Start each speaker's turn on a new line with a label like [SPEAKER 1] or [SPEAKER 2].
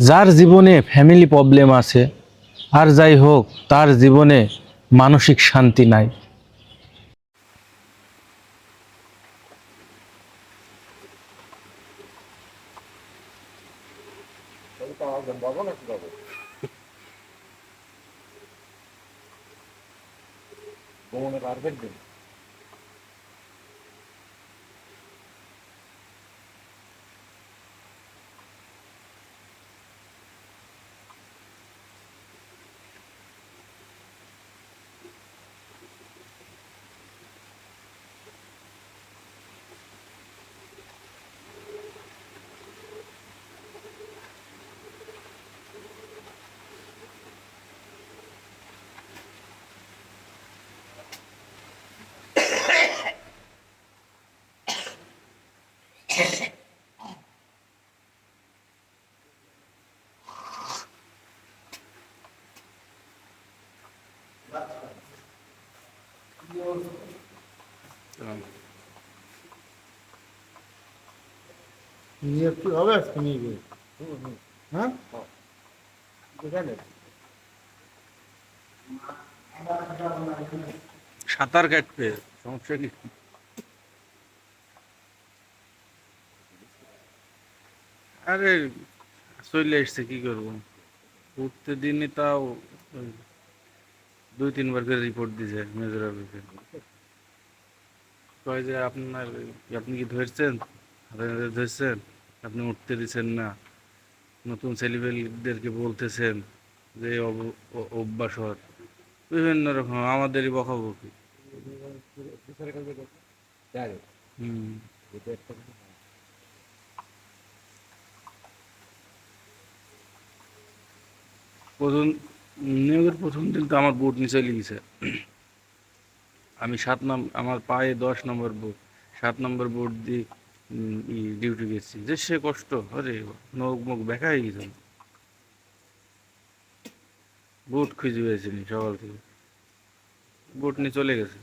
[SPEAKER 1] যার জীবনে family problem আছে আর যাই হোক তার জীবনে মানসিক শান্তি নাই।
[SPEAKER 2] নিয়ে কি হবে আজকে নিয়ে গিয়ে হ্যাঁ
[SPEAKER 3] সাঁতার কাটবে সমস্যা কি আরে চলে এসছে কি করব উঠতে দিনই তাও দুই তিনবার করে রিপোর্ট দিছে মেজর অফিসে কয় যে আপনার আপনি কি ধরছেন? ধরছেন? আপনি উঠতে দিচ্ছেন না। নতুন ছেলেপেলেদেরকে বলতেছেন যে অভ্যাস বিভিন্ন রকম, আমাদেরই বকাবকি। হুম। প্রথম, নিয়োগের প্রথম দিন তো আমার বুট নিচে গেছে আমি সাত নাম, আমার পায়ে দশ নম্বর বুট, সাত নম্বর বুট দিয়ে ডিউটি গেছি। যে সে কষ্ট, আরে, নখ মুখ দেখা হয়ে গেছে। বুট খুঁজে পেয়েছিনি সকাল থেকে। বুট নিয়ে চলে গেছে।